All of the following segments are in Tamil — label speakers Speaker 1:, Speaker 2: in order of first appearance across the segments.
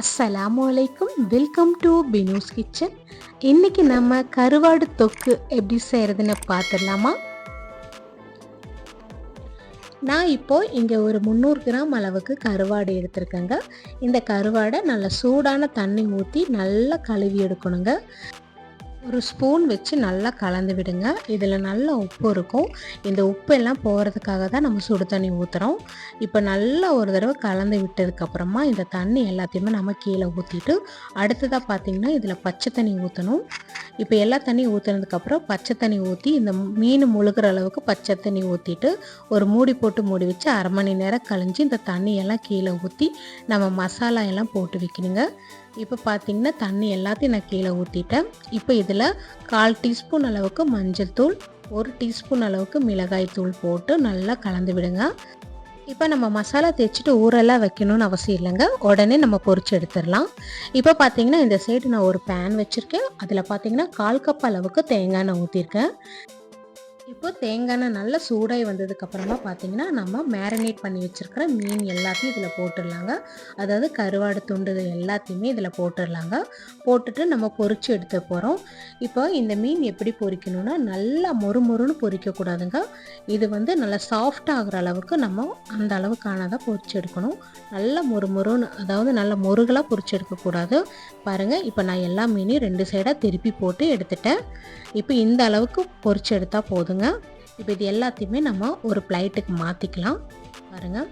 Speaker 1: அஸ்ஸலாமு அலைக்கும் வெல்கம் டு பினூஸ் கிச்சன் இன்னைக்கு நம்ம கருவாடு தொக்கு எப்படி செய்கிறதுன்னு பார்த்துடலாமா? நான் இப்போ இங்கே ஒரு முந்நூறு கிராம் அளவுக்கு கருவாடு எடுத்திருக்கேங்க. இந்த கருவாடை நல்ல சூடான தண்ணி ஊற்றி நல்லா கழுவி எடுக்கணுங்க. ஒரு ஸ்பூன் வச்சு நல்லா கலந்து விடுங்க. இதில் நல்ல உப்பு இருக்கும். இந்த உப்பு எல்லாம் போகிறதுக்காக தான் நம்ம சுடு தண்ணி ஊற்றுறோம் இப்போ நல்லா ஒரு தடவை கலந்து விட்டதுக்கப்புறமா இந்த தண்ணி எல்லாத்தையுமே நம்ம கீழே ஊற்றிட்டு அடுத்ததாக பார்த்திங்கன்னா இதில் பச்சை தண்ணி ஊற்றணும் இப்போ எல்லா தண்ணி ஊற்றுனதுக்கப்புறம் பச்சை தண்ணி ஊற்றி இந்த மீன் முழுகிற அளவுக்கு பச்சை தண்ணி ஊற்றிட்டு ஒரு மூடி போட்டு மூடி வச்சு அரை மணி நேரம் கழிஞ்சு இந்த தண்ணியெல்லாம் கீழே ஊற்றி நம்ம மசாலா எல்லாம் போட்டு வைக்கணுங்க. இப்போ பார்த்தீங்கன்னா தண்ணி எல்லாத்தையும் நான் கீழே ஊற்றிட்டேன். இப்போ இதில் கால் டீஸ்பூன் அளவுக்கு மஞ்சள் தூள் ஒரு டீஸ்பூன் அளவுக்கு மிளகாய் தூள் போட்டு நல்லா கலந்து விடுங்க. இப்போ நம்ம மசாலா தேய்ச்சிட்டு ஊரெல்லாம் வைக்கணும்னு அவசியம் இல்லைங்க. உடனே நம்ம பொறிச்சு எடுத்துடலாம். இப்போ பார்த்தீங்கன்னா இந்த சைடு நான் ஒரு பேன் வச்சுருக்கேன். அதில் பார்த்தீங்கன்னா கால் கப் அளவுக்கு தேங்காய் எண்ணெய் ஊற்றிருக்கேன் இப்போ தேங்காய் எண்ணெய் நல்லா சூடாகி வந்ததுக்கப்புறமா பார்த்தீங்கன்னா நம்ம மேரினேட் பண்ணி வச்சுருக்கிற மீன் எல்லாத்தையும் இதில் போட்டுடலாங்க. அதாவது கருவாடு துண்டு எல்லாத்தையுமே இதில் போட்டுடலாங்க. போட்டுட்டு நம்ம பொறிச்சு எடுத்து போகிறோம் இப்போ இந்த மீன் எப்படி பொறிக்கணும்னா நல்லா மொறு மொறுன்னு பொரிக்கக்கூடாதுங்க இது வந்து நல்லா சாஃப்ட் ஆகிற அளவுக்கு நம்ம அந்த அளவுக்கானதாக பொறிச்சு எடுக்கணும். நல்லா மொறு மொறுன்னு அதாவது நல்லா முருகலாக பொறிச்சு எடுக்கக்கூடாது. பாருங்கள் இப்போ நான் எல்லா மீனையும் ரெண்டு சைடாக திருப்பி போட்டு எடுத்துட்டேன். இப்போ இந்த அளவுக்கு பொறிச்சு எடுத்தால் போதுங்க. இப்போ இது எல்லாத்தையுமே நம்ம ஒரு பிளைட்டுக்கு மாற்றிக்கலாம் பாருங்கள்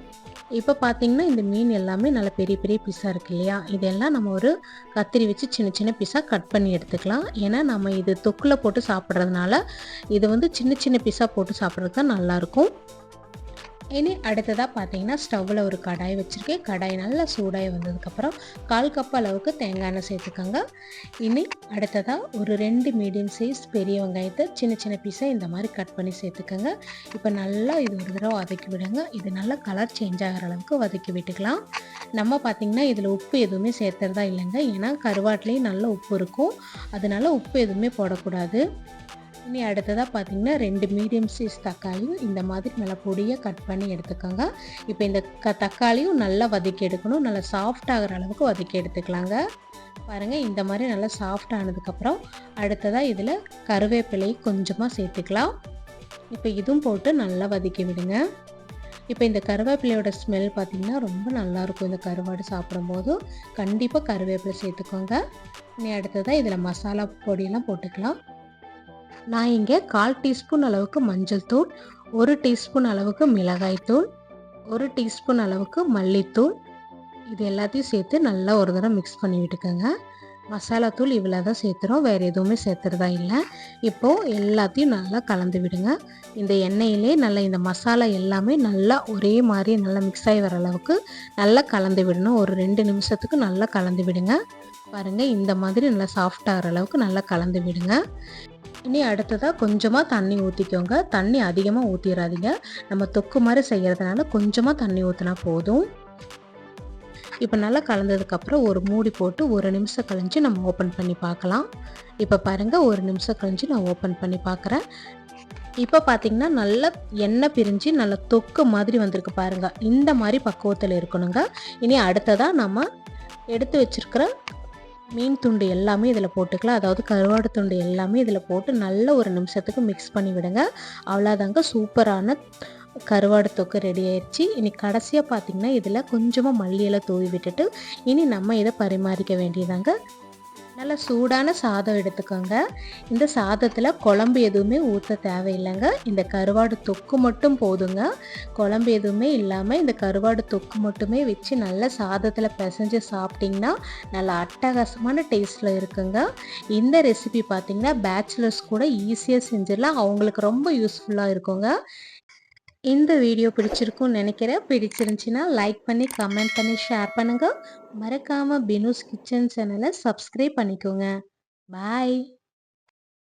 Speaker 1: இப்போ பார்த்தீங்கன்னா இந்த மீன் எல்லாமே நல்ல பெரிய பெரிய பீஸாக இருக்கு இல்லையா? இதெல்லாம் நம்ம ஒரு கத்திரி வச்சு சின்ன சின்ன பீஸாக கட் பண்ணி எடுத்துக்கலாம். ஏன்னா நம்ம இது தொக்கில் போட்டு சாப்பிட்றதுனால இது வந்து சின்ன சின்ன பீஸாக போட்டு சாப்பிட்றது தான் நல்லாயிருக்கும் இனி அடுத்ததாக பார்த்தீங்கன்னா ஸ்டவ்வில் ஒரு கடாய் வச்சுருக்கேன். கடாய் நல்லா சூடாகி வந்ததுக்கப்புறம் கால் கப் அளவுக்கு தேங்காய் எண்ணெய் சேர்த்துக்கோங்க. இனி அடுத்ததாக ஒரு ரெண்டு மீடியம் சைஸ் பெரிய வெங்காயத்தை சின்ன சின்ன பீஸாக இந்த மாதிரி கட் பண்ணி சேர்த்துக்கோங்க. இப்போ நல்லா இது ஒரு தடவை வதக்கி விடுங்க. இது நல்லா கலர் சேஞ்ச் ஆகிற அளவுக்கு வதக்கி விட்டுக்கலாம். நம்ம பார்த்திங்கன்னா இதில் உப்பு எதுவுமே சேர்த்துறதா இல்லைங்க. ஏன்னா கருவாட்டிலையும் நல்ல உப்பு இருக்கும். அதனால உப்பு எதுவுமே போடக்கூடாது. இனி அடுத்ததாக பார்த்தீங்கன்னா ரெண்டு மீடியம் சைஸ் தக்காளியும் இந்த மாதிரி நல்லா பொடியாக கட் பண்ணி எடுத்துக்கோங்க. இப்போ இந்த க தக்காளியும் நல்லா வதக்கி எடுக்கணும். நல்லா சாஃப்ட் ஆகிற அளவுக்கு வதக்கி எடுத்துக்கலாங்க. பாருங்கள் இந்த மாதிரி நல்லா சாஃப்ட் ஆனதுக்கப்புறம் அடுத்ததாக இதில் கருவேப்பிலையை கொஞ்சமாக சேர்த்துக்கலாம். இப்போ இதுவும் போட்டு நல்லா வதக்கி விடுங்க. இப்போ இந்த கருவேப்பிலையோட ஸ்மெல் பார்த்திங்கன்னா ரொம்ப நல்லாயிருக்கும் இந்த கருவாடு சாப்பிடும்போது கண்டிப்பாக கருவேப்பிலை சேர்த்துக்கோங்க. இனி அடுத்ததாக இதில் மசாலா பொடியெல்லாம் போட்டுக்கலாம். நான் இங்கே கால் டீஸ்பூன் அளவுக்கு மஞ்சள் தூள் ஒரு டீஸ்பூன் அளவுக்கு மிளகாய் தூள் ஒரு டீஸ்பூன் அளவுக்கு மல்லித்தூள். இது எல்லாத்தையும் சேர்த்து நல்லா ஒரு தடவை மிக்ஸ் பண்ணி விட்டுக்கோங்க. மசாலா தூள் இவ்வளோ தான் சேர்த்துறோம் வேறு எதுவுமே சேர்த்துறதா இல்லை. இப்போது எல்லாத்தையும் நல்லா கலந்து விடுங்க. இந்த எண்ணெயிலே நல்லா இந்த மசாலா எல்லாமே நல்லா ஒரே மாதிரி நல்லா மிக்ஸ் ஆகி வர அளவுக்கு நல்லா கலந்து விடணும். ஒரு ரெண்டு நிமிஷத்துக்கு நல்லா கலந்து விடுங்க. பாருங்கள் இந்த மாதிரி நல்லா சாஃப்ட் ஆகிற அளவுக்கு நல்லா கலந்து விடுங்க. இனி அடுத்ததாக கொஞ்சமாக தண்ணி ஊற்றிக்கோங்க தண்ணி அதிகமாக ஊற்றிடாதீங்க நம்ம தொக்கு மாதிரி செய்கிறதுனால கொஞ்சமாக தண்ணி ஊற்றினா போதும். இப்போ நல்லா கலந்ததுக்கப்புறம் ஒரு மூடி போட்டு ஒரு நிமிஷம் கழிஞ்சு நம்ம ஓப்பன் பண்ணி பார்க்கலாம். இப்போ பாருங்கள் ஒரு நிமிஷம் கழிஞ்சு நான் ஓப்பன் பண்ணி பார்க்குறேன். இப்போ பார்த்தீங்கன்னா நல்லா எண்ணெய் பிரிஞ்சு நல்ல தொக்கு மாதிரி வந்திருக்கு பாருங்கள் இந்த மாதிரி பக்குவத்தில் இருக்கணுங்க. இனி அடுத்ததாக நம்ம எடுத்து வச்சுருக்கிற மீன் துண்டு எல்லாமே இதில் போட்டுக்கலாம். அதாவது கருவாடு துண்டு எல்லாமே இதில் போட்டு நல்ல ஒரு நிமிஷத்துக்கு மிக்ஸ் பண்ணி விடுங்க. அவ்வளோதாங்க சூப்பரான கருவாடு தொக்கு ரெடி ஆயிடுச்சு. இனி கடைசியாக பார்த்தீங்கன்னா இதில் கொஞ்சமாக மல்லியெல்லாம் தூவி விட்டுட்டு இனி நம்ம இதை பரிமாறிக்க வேண்டியதாங்க. நல்லா சூடான சாதம் எடுத்துக்கோங்க. இந்த சாதத்தில் குழம்பு எதுவுமே ஊற்ற தேவையில்லைங்க. இந்த கருவாடு தொக்கு மட்டும் போதுங்க. குழம்பு எதுவுமே இல்லாமல் இந்த கருவாடு தொக்கு மட்டுமே வச்சு நல்ல சாதத்தில் பிசைஞ்சு சாப்பிட்டிங்கன்னா நல்ல அட்டகாசமான டேஸ்ட்டில் இருக்குங்க. இந்த ரெசிபி பார்த்திங்கன்னா பேச்சுலர்ஸ் கூட ஈஸியாக செஞ்சிடலாம். அவங்களுக்கு ரொம்ப யூஸ்ஃபுல்லாக இருக்குங்க. இந்த வீடியோ பிடிச்சிருக்கும்னு நினைக்கிறேன். பிடிச்சிருந்துச்சின்னா லைக் பண்ணி கமெண்ட் பண்ணி ஷேர் பண்ணுங்கள் மறக்காமல் பினூஸ் கிச்சன் சேனலை சப்ஸ்கிரைப் பண்ணிக்கோங்க. பாய்